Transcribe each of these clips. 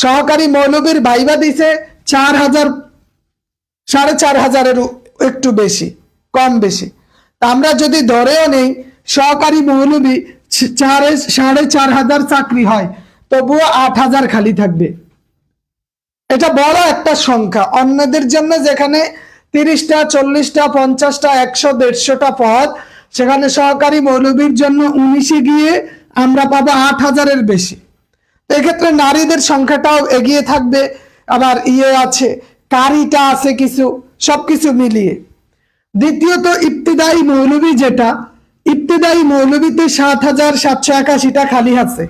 সহকারী মৌলবীর ভাইবা দিছে চার হাজার, সাড়ে চার হাজারের একটু বেশি, কম বেশি। আমরা যদি ধরেও নেই, সহকারী মৌলবী চারে, সাড়ে চার হাজার চাকরি হয়, তবুও আট হাজার খালি থাকবে। এটা বড় একটা সংখ্যা। অন্যদের জন্য যেখানে তিরিশটা, চল্লিশটা, পঞ্চাশটা, একশো, দেড়শোটা পদ, সেখানে সহকারী মৌলবীর জন্য উনিশে গিয়ে আমরা পাবো আট হাজারের বেশি। এক্ষেত্রে নারীদের সংখ্যাটাও এগিয়ে থাকবে। আবার ইয়ে আছে, কারিটা আছে কিছু, সবকিছু মিলিয়ে। দ্বিতীয়ত ইবতিদায়ী মৌলবী যেটা, ইবতিদায়ী মৌলবীতে সাত হাজার সাতশো একাশিটা খালি আছে।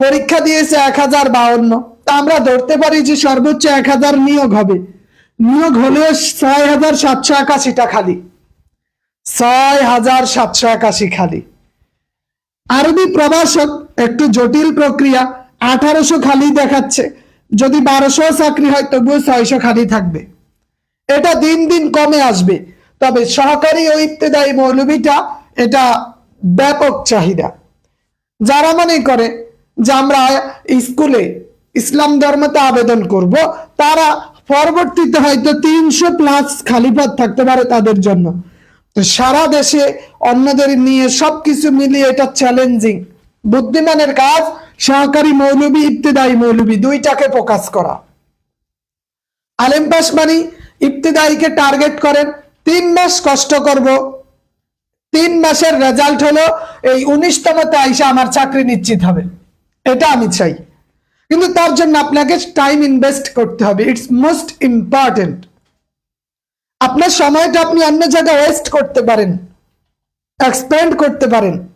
পরীক্ষা দিয়েছে এক হাজার বাউন্ন। তা আমরা ধরতে পারি যে সর্বোচ্চ এক হাজার নিয়োগ হবে। নিয়োগ হলেও ছয় হাজার সাতশো একাশিটা খালি। ছয় হাজার সাতশো একাশি খালি। আরবি প্রভাষক একটু জটিল প্রক্রিয়া, আঠারোশো খালি দেখাচ্ছে। যদি বারোশো চাকরি হয়, তবুও ছয়শো খালি থাকবে। এটা দিন দিন কমে আসবে। তবে সহকারী ও মৌলবীটা এটা ব্যাপক চাহিদা। যারা মনে করে যে আমরা স্কুলে ইসলাম ধর্মতে আবেদন করব, তারা পরবর্তীতে হয়তো তিনশো প্লাস খালি পদ থাকতে পারে তাদের জন্য। তো সারা দেশে অন্যদের নিয়ে সবকিছু মিলিয়ে এটা চ্যালেঞ্জিং বুদ্ধিমানের কাজ, সহকারী মৌলবী, ইবতেদায়ী মৌলবী, দুইটাকে ফোকাস করা। আলেম পাস মানি ইবতেদায়ীকে টার্গেট করেন। তিন মাস কষ্ট করব। তিন মাসের রেজাল্ট হলো এই উনিশতমতে আইসা আমার চাকরি নিশ্চিত হবে। এটা আমি চাই। কিন্তু তার জন্য আপনাকে টাইম ইনভেস্ট করতে হবে। ইটস মোস্ট ইম্পর্টেন্ট আপনার সময়টা আপনি অন্য জায়গায় ওয়েস্ট করতে পারেন। এক্সপেন্ড করতে পারেন।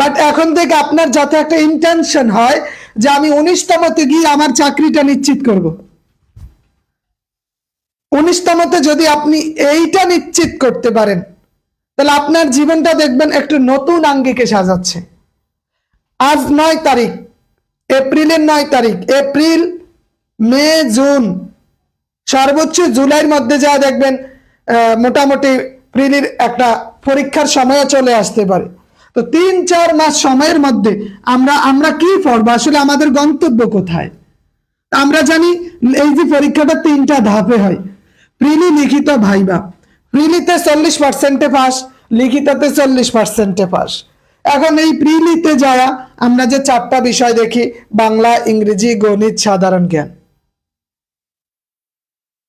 বাট এখন থেকে আপনার যাতে একটা ইন্টেনশন হয় যে আমি উনিশতমতে গিয়ে আমার চাকরিটা নিশ্চিত করব। উনিশতমতে যদি আপনি এইটা নিশ্চিত করতে পারেন, তাহলে আপনার জীবনটা দেখবেন একটু নতুন আঙ্গিকে সাজাচ্ছে। আজ নয় তারিখ, এপ্রিলের নয় তারিখ, এপ্রিল, মে, জুন, সর্বোচ্চ জুলাইয়ের মধ্যে যা দেখবেন মোটামুটি প্রিলির একটা পরীক্ষার সময়ও চলে আসতে পারে। তো তিন, চার মাস সময়ের মধ্যে আমরা আমরা কি পড়ব? আসলে আমাদের গন্তব্য কোথায়? আমরা জানি এই যে পরীক্ষাটা তিনটা ধাপে হয়। প্রিলি লিখিত ভাইবা। প্রিলিতে চল্লিশ পার্সেন্টে পাস, লিখিততে চল্লিশ পার্সেন্টে পাস। এখন এই প্রিলিতে যাওয়া, আমরা যে চারটা বিষয় দেখি, বাংলা, ইংরেজি, গণিত, সাধারণ জ্ঞান।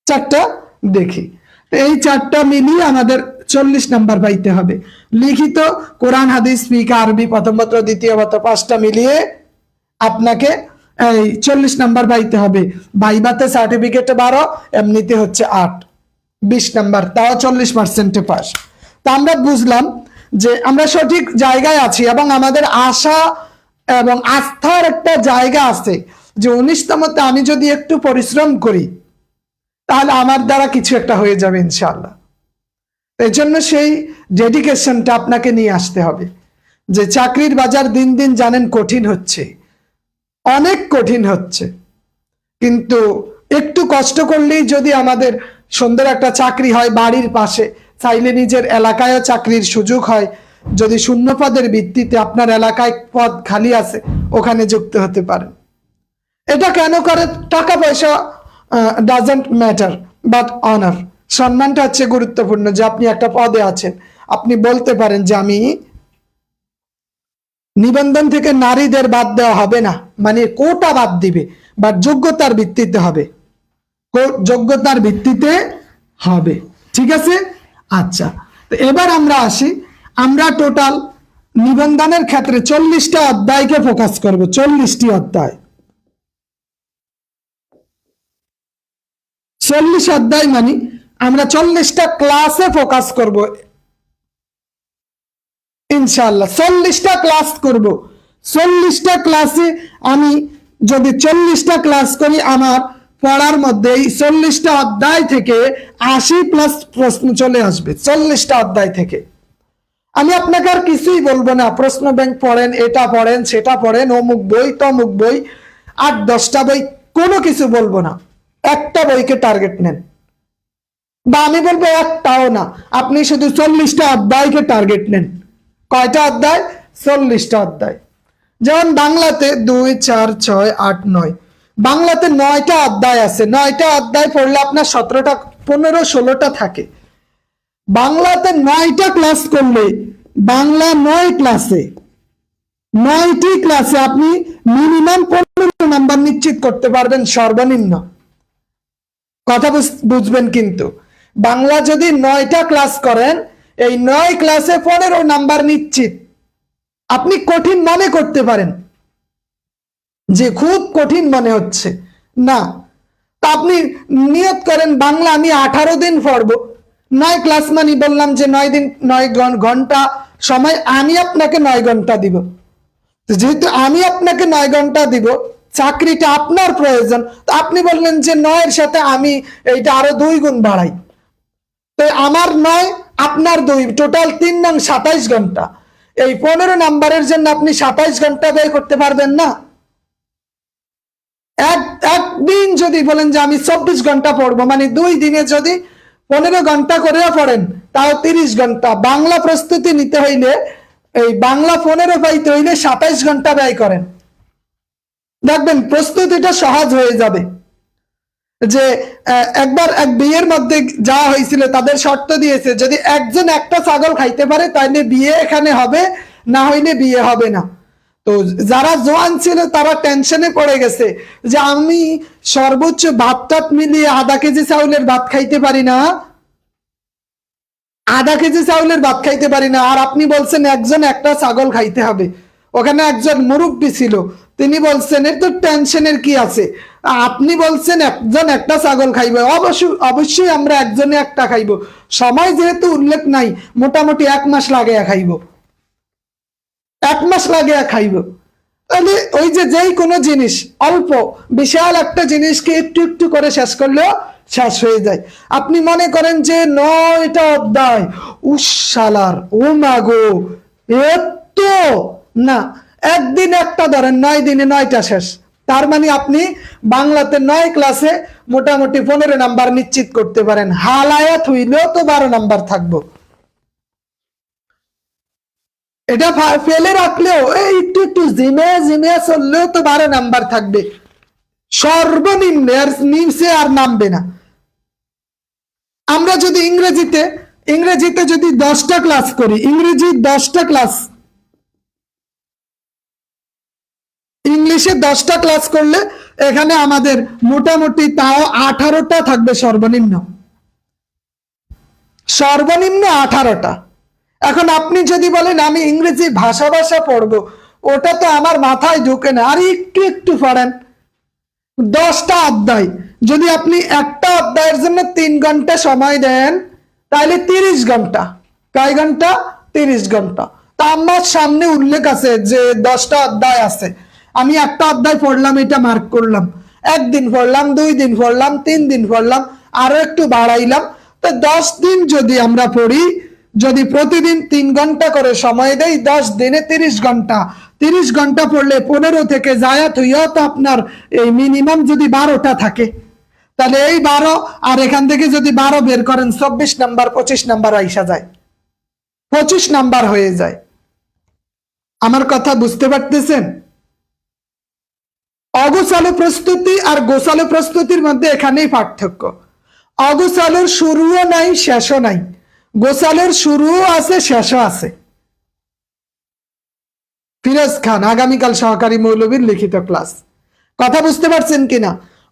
চারটা দেখি। এই চারটা মিলিয়ে আমাদের চল্লিশ নাম্বার পাইতে হবে। লিখিত কোরআন, হাদিস স্পিকা আরবি, প্রথম পত্র, দ্বিতীয় পত্র, পাঁচটা মিলিয়ে আপনাকে এই চল্লিশ নাম্বার পাইতে হবে। ভাইবাতে সার্টিফিকেট বারো, এমনিতে হচ্ছে আট। বিশ নাম্বার, তাও চল্লিশ পার্সেন্টে পাস। তা আমরা বুঝলাম যে আমরা সঠিক জায়গায় আছি এবং আমাদের আশা এবং আস্থার একটা জায়গা আছে যে উনিশতমতে আমি যদি একটু পরিশ্রম করি, তাহলে আমার দ্বারা কিছু একটা হয়ে যাবে ইনশাল্লাহ এই জন্য সেই ডেডিকেশনটা আপনাকে নিয়ে আসতে হবে। যে চাকরির বাজার দিন দিন জানেন কঠিন হচ্ছে। অনেক কঠিন হচ্ছে। কিন্তু একটু কষ্ট করলেই যদি আমাদের সুন্দর একটা চাকরি হয় বাড়ির পাশে, চাইলে নিজের এলাকায়ও চাকরির সুযোগ হয়। যদি শূন্য পদের ভিত্তিতে আপনার এলাকায় পদ খালি আছে, ওখানে যুক্ত হতে পারেন। এটা কেন করে? টাকা পয়সা ডাজেন্ট ম্যাটার বাট অনার সম্মানটা হচ্ছে গুরুত্বপূর্ণ যে আপনি একটা পদে আছেন। আপনি বলতে পারেন যে আমি নিবন্ধন থেকে নারীদের বাদ দেওয়া হবে না মানে কোটা বাদ দিবে, বা যোগ্যতার ভিত্তিতে হবে। যোগ্যতার ভিত্তিতে হবে। ঠিক আছে? আচ্ছা তো এবার আমরা আসি। আমরা টোটাল নিবন্ধনের ক্ষেত্রে চল্লিশটা অধ্যায়কে ফোকাস করব, চল্লিশটি অধ্যায়। চল্লিশ অধ্যায় মানে আমরা চল্লিশটা ক্লাসে ফোকাস করব। ইনশাল্লাহ চল্লিশটা ক্লাস করব। চল্লিশটা ক্লাসে আমি যদি চল্লিশটা ক্লাস করি, আমার পড়ার মধ্যে এই চল্লিশটা অধ্যায় থেকে আশি প্লাস প্রশ্ন চলে আসবে, চল্লিশটা অধ্যায় থেকে। আমি আপনাকে আর কিছুই বলব না, প্রশ্ন ব্যাংক পড়েন, এটা পড়েন, সেটা পড়েন, অমুক বই, তমুক বই, আট, দশটা বই, কোনো কিছু বলব না। একটা বইকে টার্গেট নেন। বা আমি বলব একটাও না। আপনি শুধু চল্লিশটা অধ্যায়কে টার্গেট নেন। কয়টা অধ্যায়? চল্লিশটা অধ্যায়। যেমন বাংলাতে দুই, চার, ছয়, আট, নয়। বাংলাতে নয়টা অধ্যায় আছে। নয়টা অধ্যায় পড়লে আপনার সতেরোটা, পনেরো, ষোলোটা থাকে। বাংলাতে নয়টা ক্লাস করলে, বাংলা নয় ক্লাসে নয়টি ক্লাসে আপনি মিনিমাম পনেরো নাম্বার নিশ্চিত করতে পারবেন সর্বনিম্ন। কথা বুঝ- বুঝবেন কিন্তু। বাংলা যদি নয়টা ক্লাস করেন, এই নয় ক্লাসে পনেরো নাম্বার নিশ্চিত। আপনি কঠিন মনে করতে পারেন যে খুব কঠিন মনে হচ্ছে। না আপনি নিয়ত করেন, বাংলা আমি আঠারো দিন পড়ব। নয় ক্লাস মানে বললাম যে নয় দিন, নয় ঘন- ঘণ্টা সময় আমি আপনাকে নয় ঘণ্টা দিব। যেহেতু আমি আপনাকে নয় ঘণ্টা দিব, চাকরিটা আপনার প্রয়োজন। তো আপনি বললেন যে নয়ের সাথে আমি এইটা আরও দুই গুণ বাড়াই। আমার নয়, আপনার দুই টোটাল তিন নং সাতাইশ ঘণ্টা। এই পনেরো নাম্বারের জন্য আপনি সাতাইশ ঘণ্টা ব্যয় করতে পারবেন না। এক, একদিন যদি বলেন যে আমি চব্বিশ ঘণ্টা পড়ব মানে দুই দিনে যদি পনেরো ঘণ্টা করেও পড়েন, তাও তিরিশ ঘণ্টা। বাংলা প্রস্তুতি নিতে হইলে, এই বাংলা পনেরো পাইতে হইলে সাতাইশ ঘণ্টা ব্যয় করেন। দেখবেন, প্রস্তুতিটা সহজ হয়ে যাবে। যে একবার এক বিয়ের মধ্যে যাওয়া হয়েছিল তাদের শর্ত দিয়েছে, যদি একজন একটা ছাগল খাইতে পারে তাহলে বিয়ে এখানে হবে, না হইলে বিয়ে হবে না। তো যারা জোয়ান ছিল, তারা টেনশনে পড়ে গেছে যে আমি সর্বোচ্চ ভাত টাত মিলিয়ে আধা কেজি চাউলের ভাত খাইতে পারি না। আধা কেজি চাউলের ভাত খাইতে পারি না। আর আপনি বলছেন একজন একটা ছাগল খাইতে হবে। ওখানে একজন মুরব্বী ছিল। তিনি বলছেন, এর তো টেনশনের কি আছে? আপনি বলছেন একজন একটা ছাগল খাইবে। অবশ্যই অবশ্যই আমরা একজনে একটা খাইব। সময় যেহেতু উল্লেখ নাই, মোটামুটি এক মাস লাগে খাইব। এক মাস লাগে খাইব। তাহলে ওই যে যেই কোনো জিনিস, অল্প, বিশাল একটা জিনিসকে একটু একটু করে শেষ করলেও শেষ হয়ে যায়। আপনি মনে করেন যে নয়টা অধ্যায়। উসালার ও মাগো এত না একদিন একটা ধরেন, নয় দিনে নয়টা শেষ। তার মানে আপনি বাংলাতে নয় ক্লাসে মোটামুটি পনেরো নাম্বার নিশ্চিত করতে পারেন। হালায়াত হইলেও তো বারো নাম্বার থাকব। এটা ফেলে রাখলেও এই একটু একটু জিমে জিমে চললেও তো বারো নাম্বার থাকবে। সর্বনিম্ন আর আর নামবে না। আমরা যদি ইংরেজিতে ইংরেজিতে যদি দশটা ক্লাস করি, ইংরেজি দশটা ক্লাস ইংলিশে দশটা ক্লাস করলে এখানে আমাদের মোটামুটি তাও আঠারোটা থাকবে সর্বনিম্ন। সর্বনিম্ন আঠারোটা। এখন আপনি যদি বলেন, আমি ইংরেজি ভাষা ভাষা পড়ব ওটা তো আমার মাথায় ঢুকে না। আর একটু একটু পড়েন। দশটা অধ্যায়। যদি আপনি একটা অধ্যায়ের জন্য তিন ঘণ্টা সময় দেন, তাহলে তিরিশ ঘণ্টা। কয় ঘণ্টা? তিরিশ ঘণ্টা। তা আমার সামনে উল্লেখ আছে যে দশটা অধ্যায় আছে। আমি একটা অধ্যায় পড়লাম, এটা মার্ক করলাম। একদিন পড়লাম দুই দিন পড়লাম তিন দিন পড়লাম, আরও একটু বাড়াইলাম। তো দশ দিন যদি আমরা পড়ি, যদি প্রতিদিন তিন ঘণ্টা করে সময় দেই, দশ দিনে তিরিশ ঘণ্টা। তিরিশ ঘণ্টা পড়লে পনেরো থেকে যায় তুইও তো আপনার এই মিনিমাম যদি বারোটা থাকে। তাহলে এই বারো, আর এখান থেকে যদি বারো বের করেন, চব্বিশ নাম্বার, পঁচিশ নাম্বার আইসা যায়। পঁচিশ নাম্বার হয়ে যায়। আমার কথা বুঝতে পারতেছেন? অগোছালো প্রস্তুতি আর গোছালো প্রস্তুতির মধ্যে এখানেই পার্থক্য। অগোছালোর শুরুও নাই, শেষও নাই। গোছালোর শুরুও আছে, শেষও আছে। ফিরোজ খান, আগামীকাল সহকারী মৌলবীর লিখিত ক্লাস। কথা বুঝতে পারছেন কিনা?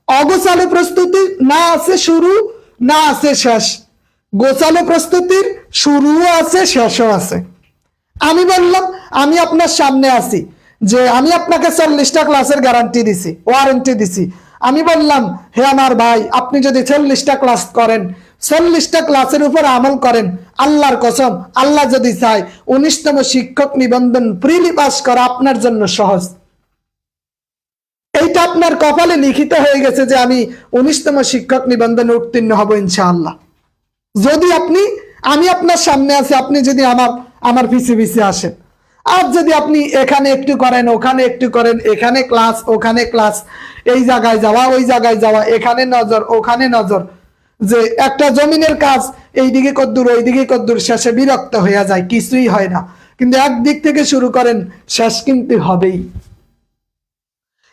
অগোছালো প্রস্তুতি, না আছে শুরু, না আছে শেষ। গোছালো প্রস্তুতির শুরুও আছে, শেষও আছে। আমি বললাম, আমি আপনার সামনে আছি। যে আমি আপনাকে চল্লিশটা ক্লাসের গ্যারান্টি দিছি ওয়ারেন্টি দিছি। আমি বললাম, হে আমার ভাই, আপনি যদি চল্লিশটা ক্লাস করেন, চল্লিশটা ক্লাসের উপর আমল করেন, আল্লাহর কসম, আল্লাহ যদি চায়, উনিশতম শিক্ষক নিবন্ধন প্রিলি পাস করা আপনার জন্য সহজ। এইটা আপনার কপালে লিখিত হয়ে গেছে যে আমি উনিশতম শিক্ষক নিবন্ধনে উত্তীর্ণ হব ইনশাআল্লাহ। যদি আপনি, আমি আপনার সামনে আছি, আপনি যদি আমার আমার পিছিয়ে পিছিয়ে আসেন। আর যদি আপনি এখানে একটু করেন, ওখানে একটু করেন, এখানে ক্লাস ওখানে ক্লাস এই জায়গায় যাওয়া, ওই জায়গায় যাওয়া, এখানে নজর, ওখানে নজর। যে একটা জমিনের কাজ এইদিকে কদ্দুর, ওইদিকে কদ্দুর, শেষে বিরক্ত হয়ে যায়, কিছুই হয় না। কিন্তু একদিক থেকে শুরু করেন, শেষ কিন্তু হবেই।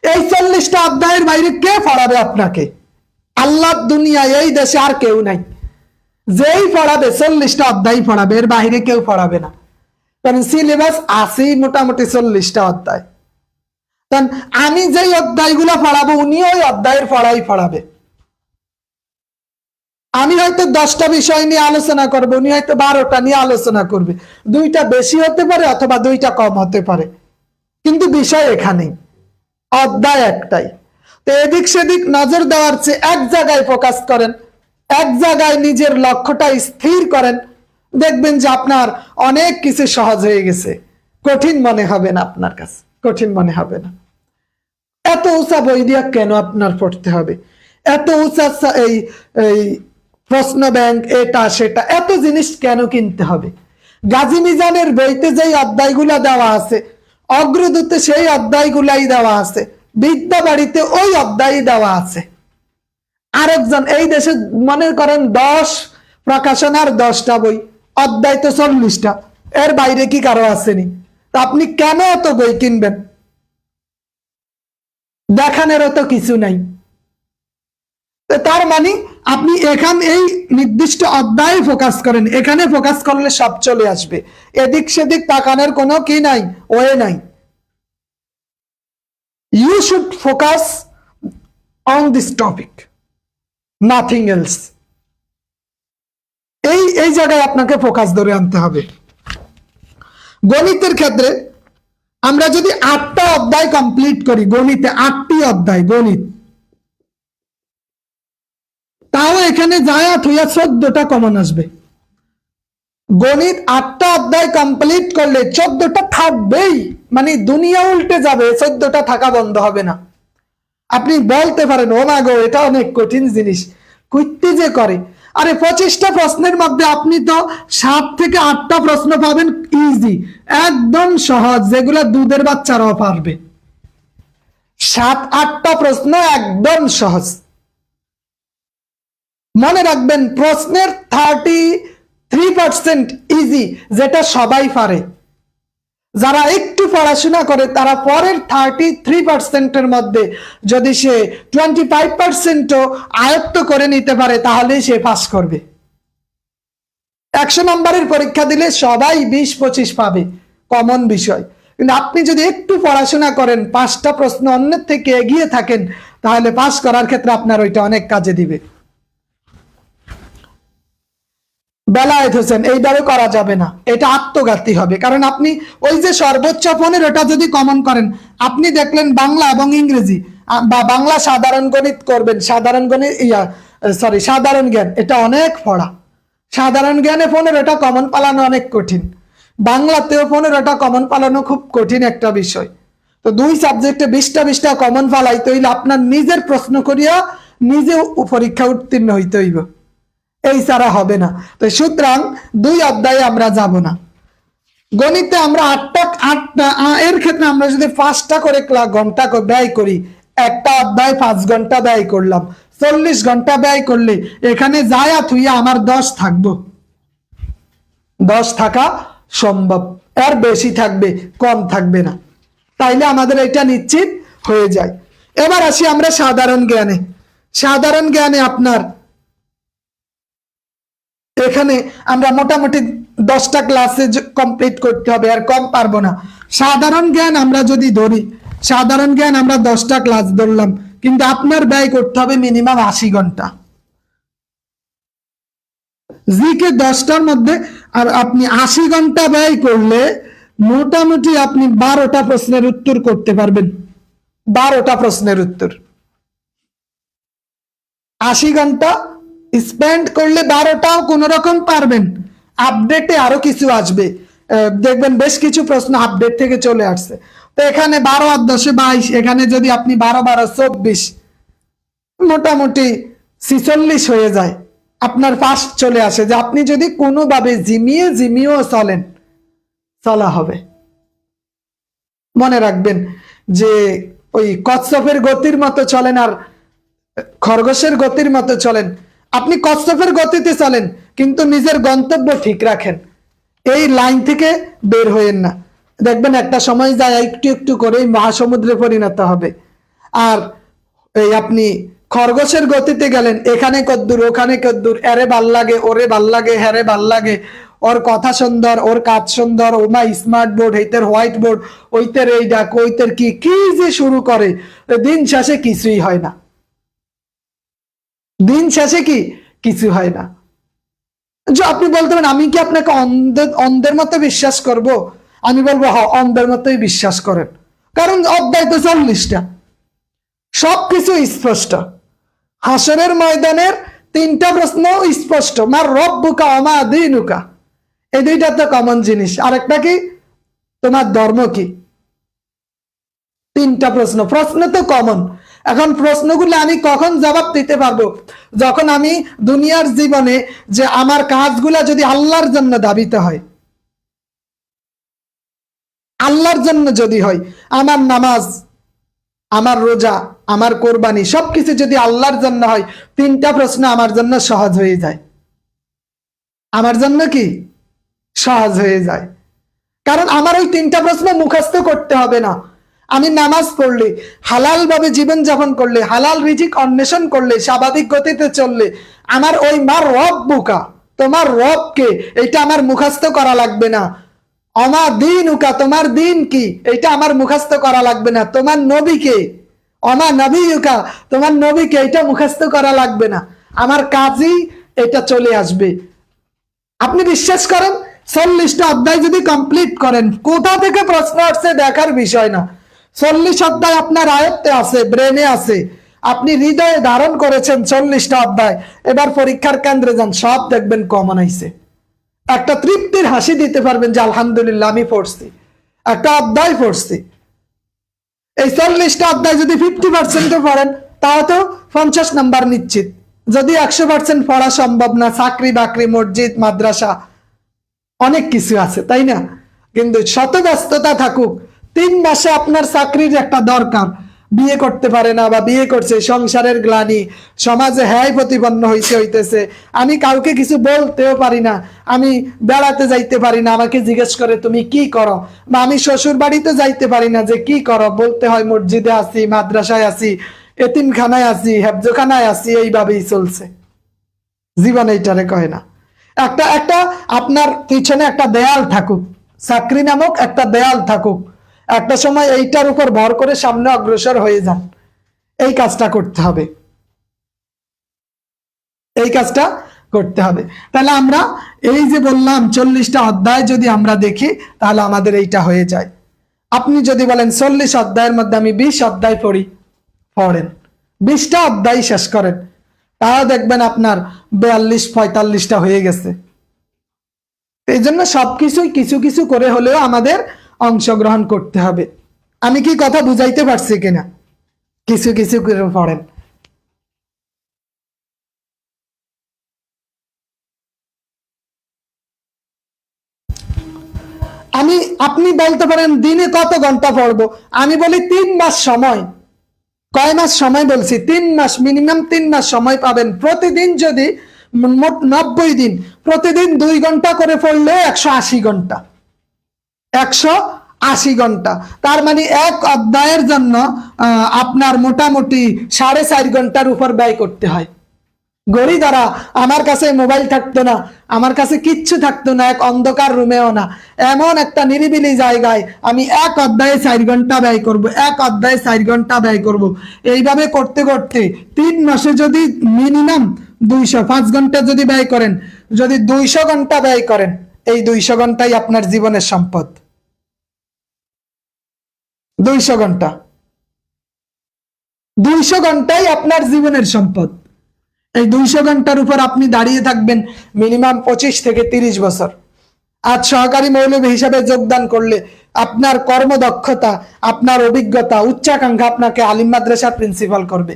এই চল্লিশটা অধ্যায়ের বাইরে কে পড়াবে আপনাকে? আল্লাহ দুনিয়া এই দেশে আর কেউ নাই। যেই পড়াবে, চল্লিশটা অধ্যায় পড়াবে, এর বাইরে কেউ পড়াবে না। কারণ সিলেবাস আছেই মোটামুটি চল্লিশটা অধ্যায়। কারণ আমি যেই অধ্যায়গুলো পড়াবো, উনি ওই অধ্যায়ের পড়াই পড়াবে। আমি হয়তো দশটা বিষয় নিয়ে আলোচনা করব, উনি হয়তো বারোটা নিয়ে আলোচনা করবে। দুইটা বেশি হতে পারে অথবা দুইটা কম হতে পারে। কিন্তু বিষয় এখানেই। অধ্যায় একটাই। তো এদিক সেদিক নজর দেওয়ার চেয়ে এক জায়গায় ফোকাস করেন, এক জায়গায় নিজের লক্ষ্যটা স্থির করেন দেখবেন যে আপনার অনেক কিছু সহজ হয়ে গেছে। কঠিন মনে হবে না আপনার কাছে। কঠিন মনে হবে না। এত উঁচা বই দিয়া কেন আপনার পড়তে হবে? এত উঁচা এই এই প্রশ্ন ব্যাংক, এটা, সেটা, এত জিনিস কেন কিনতে হবে? গাজী মিজানের বইতে যেই অধ্যায়গুলা দেওয়া আছে, অগ্রদূতে সেই অধ্যায়গুলাই দেওয়া আছে, বিদ্যা বাড়িতে ওই অধ্যায় দেওয়া আছে। আরেকজন, এই দেশে মনে করেন দশ প্রকাশনার দশটা বই। অধ্যায় তো চল্লিশটা। এর বাইরে কি কারও আসেনি? তা আপনি কেন এত বই কিনবেন? দেখানেরও তো কিছু নাই। তার মানে আপনি এখান এই নির্দিষ্ট অধ্যায়ে ফোকাস করেন। এখানে ফোকাস করলে সব চলে আসবে। এদিক সেদিক তাকানোর কোনো কি নাই? ওয়ে নাই। You should focus on this topic nothing else এই এই জায়গায় আপনাকে ফোকাস ধরে আনতে হবে। গণিতের ক্ষেত্রে আমরা যদি আটটা অধ্যায় কমপ্লিট করি, গণিতে আটটি অধ্যায়, গণিত। তাও এখানে যায় থুয়া চোদ্দটা কমন আসবে। গণিত আটটা অধ্যায় কমপ্লিট করলে চোদ্দটা থাকবেই। মানে দুনিয়া উল্টে যাবে, চোদ্দটা থাকা বন্ধ হবে না। আপনি বলতে পারেন ও মা গো, এটা অনেক কঠিন জিনিস। কুইত্তি যে করে? আরে পঁচিশটা প্রশ্নের মধ্যে আপনি তো সাত থেকে আটটা প্রশ্ন পাবেন ইজি একদম সহজ, যেগুলো দুধের বাচ্চারাও পারবে। সাত, আটটা প্রশ্ন একদম সহজ। মনে রাখবেন, প্রশ্নের থার্টি থ্রি পার্সেন্ট ইজি যেটা সবাই পারে। যারা একটু পড়াশোনা করে, তারা পরের থার্টি থ্রি পার্সেন্টের মধ্যে যদি সে টোয়েন্টি ফাইভ পার্সেন্টও আয়ত্ত করে নিতে পারে, তাহলেই সে পাস করবে। একশো নম্বরের পরীক্ষা দিলে সবাই বিশ পঁচিশ পাবে কমন বিষয়। কিন্তু আপনি যদি একটু পড়াশোনা করেন, পাঁচটা প্রশ্ন অন্যের থেকে এগিয়ে থাকেন, তাহলে পাস করার ক্ষেত্রে আপনার ওইটা অনেক কাজে দিবে। বেলায়েত হোসেন এইভাবে করা যাবে না। এটা আত্মঘাতী হবে। কারণ আপনি ওই যে সর্বোচ্চ ফোনের, ওটা যদি কমন করেন, আপনি দেখলেন বাংলা এবং ইংরেজি বা বাংলা সাধারণ গণিত করবেন, সাধারণ গণিত, ইয়া সরি সাধারণ জ্ঞান, এটা অনেক পড়া। সাধারণ জ্ঞানে ফোনের, ওটা কমন পালানো অনেক কঠিন। বাংলাতেও ফোনের, ওটা কমন পালানো খুব কঠিন একটা বিষয়। তো দুই সাবজেক্টে বিশটা বিশটা কমন পালাইতে হইলে আপনার নিজের প্রশ্ন করিয়া নিজে পরীক্ষা উত্তীর্ণ হইতে হইব। এই ছাড়া হবে না। তো সুতরাং দুই অধ্যায়ে আমরা যাব না। গণিতে আমরা আটটা আটটা এর ক্ষেত্রে আমরা যদি পাঁচটা করে ঘণ্টা ব্যয় করি, একটা অধ্যায় পাঁচ ঘণ্টা ব্যয় করলাম। চল্লিশ ঘণ্টা ব্যয় করলে এখানে যায়া থুইয়া আমার দশ থাকব। দশ থাকা সম্ভব। এর বেশি থাকবে, কম থাকবে না। তাইলে আমাদের এটা নিশ্চিত হয়ে যায়। এবার আসি আমরা সাধারণ জ্ঞানে। সাধারণ জ্ঞানে আপনার এখানে আমরা মোটামুটি দশটা ক্লাসে কমপ্লিট করতে হবে, আর কম পারব না। সাধারণ জ্ঞান আমরা যদি ধরি, সাধারণ জ্ঞান আমরা দশটা ক্লাস ধরলাম, কিন্তু আপনার ব্যয় করতে হবে মিনিমাম আশি ঘণ্টা। জিকে দশটার মধ্যে আর আপনি আশি ঘণ্টা ব্যয় করলে মোটামুটি আপনি বারোটা প্রশ্নের উত্তর করতে পারবেন। বারোটা প্রশ্নের উত্তর। আশি ঘণ্টা স্পেন্ড করলে বারোটাও কোন রকম পারবেন। আপডেটে আরও কিছু আসবে। দেখবেন বেশ কিছু প্রশ্ন আপডেট থেকে চলে আসছে। তো এখানে বারো আর দশে বাইশ, এখানে যদি আপনি বারো বারো, চব্বিশ, মোটামুটি ছিচল্লিশ হয়ে যায়। আপনার ফার্স্ট চলে আসে যে আপনি যদি কোনোভাবে জিমিয়ে, জিমিয়েও চলেন, চলা হবে। মনে রাখবেন যে ওই কচ্ছপের গতির মতো চলেন আর খরগোশের গতির মতো চলেন। আপনি কচ্ছপের গতিতে চলেন, কিন্তু নিজের গন্তব্য ঠিক রাখেন। এই লাইন থেকে বের হইয়েন না। দেখবেন একটা সময় যায় একটু একটু করেই মহাসমুদ্রে পরিণত হবে। আর এই আপনি খরগোশের গতিতে গেলেন, এখানে কদ্দুর ওখানে কদ্দূর এরে ভালো লাগে, ওরে ভালো লাগে হ্যারে ভালো লাগে, ওর কথা সুন্দর, ওর কাজ সুন্দর, ও মা স্মার্ট বোর্ড, এইতের হোয়াইট বোর্ড, ওইতের এই ডাক, ওইতের কি কি যে শুরু করে, দিন শেষে কিছুই হয় না। দিন শেষে কি কিছু হয় না। যে আপনি বলতে পারেন, আমি কি আপনাকে অন্ধের অন্ধের মতো বিশ্বাস করব? আমি বলব হ অন্ধের মতোই বিশ্বাস করেন। কারণ অধ্যায় তো চল্লিশটা। সবকিছু স্পষ্ট। হাসরের ময়দানের তিনটা প্রশ্ন স্পষ্ট। মার রব্বুকা অমা দিনুকা। এই দুইটা তো কমন জিনিস। আরেকটা কি? তোমার ধর্ম কি? তিনটা প্রশ্ন। প্রশ্ন তো কমন এখন প্রশ্নগুলো আমি কখন জবাব দিতে পারব? যখন আমি দুনিয়ার জীবনে যে আমার কাজগুলা যদি আল্লাহর জন্য দাবিত হয়, আল্লাহর জন্য যদি হয়, আমার নামাজ, আমার রোজা, আমার কোরবানি, সবকিছু যদি আল্লাহর জন্য হয়, তিনটা প্রশ্ন আমার জন্য সহজ হয়ে যায়। আমার জন্য কি? সহজ হয়ে যায়। কারণ আমার ওই তিনটা প্রশ্ন মুখস্থ করতে হবে না। আমি নামাজ পড়লে হালাল ভাবে জীবন যাপন করলে, হালাল রিজিক অন্বেষণ করলে, স্বাভাবিক গতিতে চললে, আমার ওই মার রব বুকা। তোমার রবকে এটা আমার মুখস্থ করা লাগবে না। অমা দিন উকা তোমার দিন কি? এটা আমার মুখস্থ করা লাগবে না। তোমার নবীকে, অমা নবী উকা তোমার নবীকে এটা মুখস্থ করা লাগবে না। আমার কাজই এটা চলে আসবে। আপনি বিশ্বাস করেন? চল্লিশটা অধ্যায় যদি কমপ্লিট করেন, কোথা থেকে প্রশ্ন আসছে দেখার বিষয় না। চল্লিশ অধ্যায় আপনার আয়ত্তে আছে ব্রেনে আছে। আপনি হৃদয়ে ধারণ করেছেন চল্লিশটা অধ্যায়। এবার পরীক্ষার কেন্দ্রে যান, সব দেখবেন কমন আইছে। একটা তৃপ্তির হাসি দিতে পারবেন যে, আলহামদুলিল্লাহ, আমি পড়ছি। একটা অধ্যায় পড়ছি। এই চল্লিশটা অধ্যায় যদি ফিফটি পার্সেন্টও পড়েন, তাও তো পঞ্চাশ নাম্বার নিশ্চিত। যদি একশো পার্সেন্ট পড়া সম্ভব না, চাকরি বাকরি, মসজিদ, মাদ্রাসা, অনেক কিছু আছে, তাই না? কিন্তু শত ব্যস্ততা থাকুক তিন মাসে আপনার চাকরির একটা দরকার। বিয়ে করতে পারে না বা বিয়ে করছে, সংসারের গ্লানি, সমাজে হ্যায় প্রতিপন্ন হইতে হইতেছে। আমি কাউকে কিছু বলতেও পারি না, আমি বেড়াতে যাইতে পারি না, আমাকে জিজ্ঞেস করে, তুমি কি করো? বা আমি শ্বশুর বাড়িতে যাইতে পারি না যে, কি করো? বলতে হয়, মসজিদে আছি, মাদ্রাসায় আছি, এতিমখানায় আছি, হেফজোখানায় আছি, এইভাবেই চলছে। জীবন এইটারে কয় না। একটা একটা আপনার পিছনে একটা দেয়াল থাকুক, চাকরি নামক একটা দেয়াল থাকুক একটা সময় এইটার উপর ভর করে সামনে অগ্রসর হয়ে যান। এই কাজটা করতে হবে। এই কাজটা করতে হবে। তাহলে আমরা এই যে বললাম চল্লিশটা অধ্যায় যদি আমরা দেখি, তাহলে আমাদের এইটা হয়ে যায়। আপনি যদি বলেন চল্লিশ অধ্যায়ের মধ্যে আমি বিশ অধ্যায় পড়ি, পড়েন। বিশটা অধ্যায় শেষ করেন। তাও দেখবেন আপনার বিয়াল্লিশ, পঁয়তাল্লিশটা হয়ে গেছে। এই জন্য সবকিছুই কিছু কিছু করে হলেও আমাদের অংশগ্রহণ করতে হবে। আমি কি কথা বুঝাইতে পারছি কিনা? কিছু কিছু করে পড়েন। আমি, আপনি বলতে পারেন, দিনে কত ঘণ্টা পড়ব? আমি বলি তিন মাস সময়। কয় মাস সময় বলছি? তিন মাস, মিনিমাম তিন মাস সময় পাবেন। প্রতিদিন যদি মোট নব্বই দিন, প্রতিদিন দুই ঘণ্টা করে পড়লে একশো আশি ঘণ্টা। একশো আশি ঘণ্টা। তার মানে এক অধ্যায়ের জন্য আপনার মোটামুটি সাড়ে চার ঘণ্টার উপর ব্যয় করতে হয়। গড়ি দ্বারা আমার কাছে মোবাইল থাকতো না, আমার কাছে কিচ্ছু থাকতো না, এক অন্ধকার রুমেও না। এমন একটা নিরিবিলি জায়গায় আমি এক অধ্যায়ে চার ঘণ্টা ব্যয় করব, এক অধ্যায়ে চার ঘণ্টা ব্যয় করব। এইভাবে করতে করতে তিন মাসে যদি মিনিমাম দুইশো, পাঁচ ঘণ্টা যদি ব্যয় করেন, যদি দুইশো ঘণ্টা ব্যয় করেন এই দুইশো ঘন্টাই আপনার জীবনের সম্পদ। দুইশো ঘণ্টা। দুইশো ঘন্টাই আপনার জীবনের সম্পদ। এই দুইশো ঘণ্টার উপর আপনি দাঁড়িয়ে থাকবেন মিনিমাম পঁচিশ থেকে তিরিশ বছর। আজ সহকারী মৌলবী হিসাবে যোগদান করলে আপনার কর্মদক্ষতা, আপনার অভিজ্ঞতা, উচ্চাকাঙ্ক্ষা আপনাকে আলিম মাদ্রাসার প্রিন্সিপাল করবে।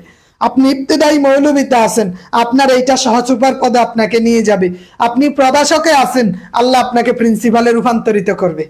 আপনি ইফতেদায়ী মৌলবীতে আছেন, আপনার এইটা সহচুপার পদে আপনাকে নিয়ে যাবে। আপনি প্রবাসকে আছেন, আল্লাহ আপনাকে প্রিন্সিপালে রূপান্তরিত করবে।